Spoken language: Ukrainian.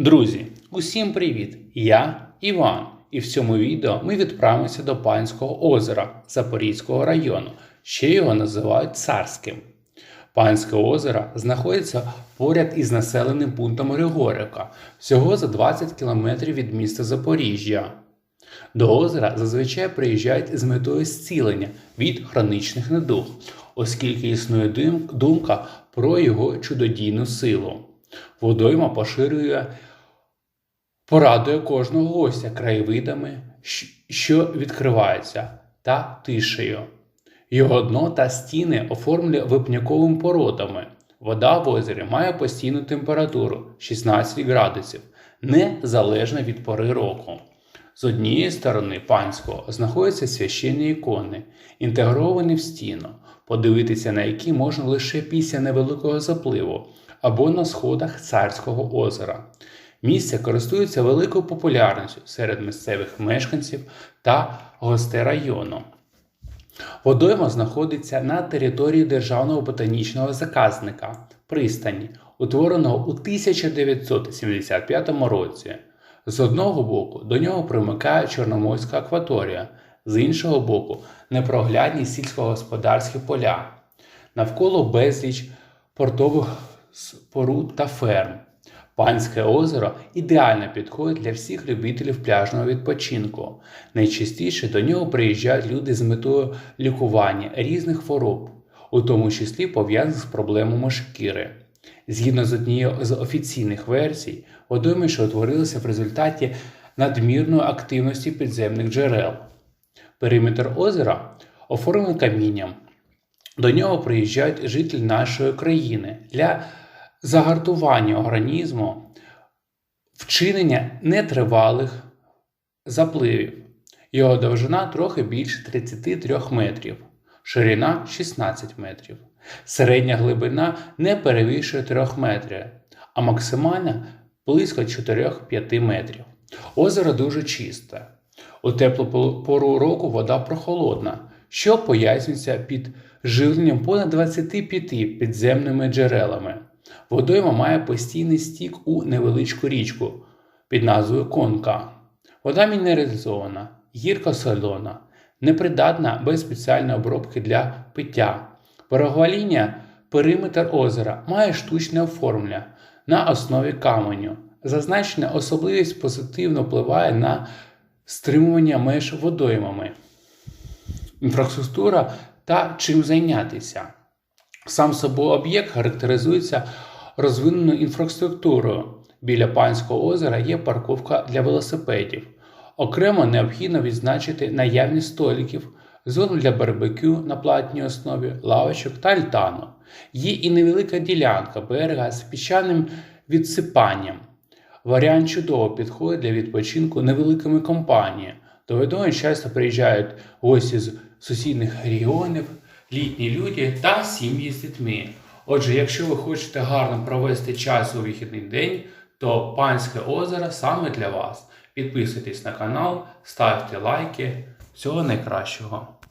Друзі, усім привіт! Я Іван, і в цьому відео ми відправимося до Панського озера Запорізького району, ще його називають Царським. Панське озеро знаходиться поряд із населеним пунктом Григорівка, всього за 20 кілометрів від міста Запоріжжя. До озера зазвичай приїжджають з метою зцілення від хронічних недуг, оскільки існує думка про його чудодійну силу. Водойма поширює, порадує кожного гостя краєвидами, що відкриваються, та тишею. Його дно та стіни оформлені випняковими породами. Вода в озері має постійну температуру 16 градусів, незалежно від пори року. З однієї сторони панського знаходяться священні ікони, інтегровані в стіну, подивитися на які можна лише після невеликого запливу або на сходах царського озера. Місце користується великою популярністю серед місцевих мешканців та гостей району. Водойма знаходиться на території Державного ботанічного заказника пристані, утвореного у 1975 році. З одного боку до нього примикає Чорноморська акваторія, з іншого боку непроглядні сільськогосподарські поля. Навколо безліч портових споруд та ферм. Панське озеро ідеально підходить для всіх любителів пляжного відпочинку. Найчастіше до нього приїжджають люди з метою лікування різних хвороб, у тому числі пов'язаних з проблемами шкіри. Згідно з однією з офіційних версій, водоймище утворилося в результаті надмірної активності підземних джерел. Периметр озера оформлений камінням. До нього приїжджають жителі нашої країни для загартування організму, вчинення нетривалих запливів. Його довжина трохи більше 33 метрів, ширина 16 метрів. Середня глибина не перевищує 3 метрів, а максимальна близько 4-5 метрів. Озеро дуже чисте. У теплу пору року вода прохолодна, що пояснюється під живленням понад 25 підземними джерелами. Водойма має постійний стік у невеличку річку під назвою Конка. Вода мінералізована, гірко-солона, непридатна без спеціальної обробки для пиття. Береговаління периметр озера має штучне оформлення на основі каменю. Зазначена особливість позитивно впливає на стримування меж водоймами, інфраструктура та чим зайнятися. Сам собою об'єкт характеризується розвиненою інфраструктурою. Біля Панського озера є парковка для велосипедів. Окремо необхідно відзначити наявність столиків, зону для барбекю на платній основі, лавочок та альтану. Є і невелика ділянка берега з піщаним відсипанням. Варіант чудово підходить для відпочинку невеликими компаніями. До водойми часто приїжджають гості з сусідніх регіонів, літні люди та сім'ї з дітьми. Отже, якщо ви хочете гарно провести час у вихідний день, то Панське озеро саме для вас. Підписуйтесь на канал, ставте лайки. Всього найкращого!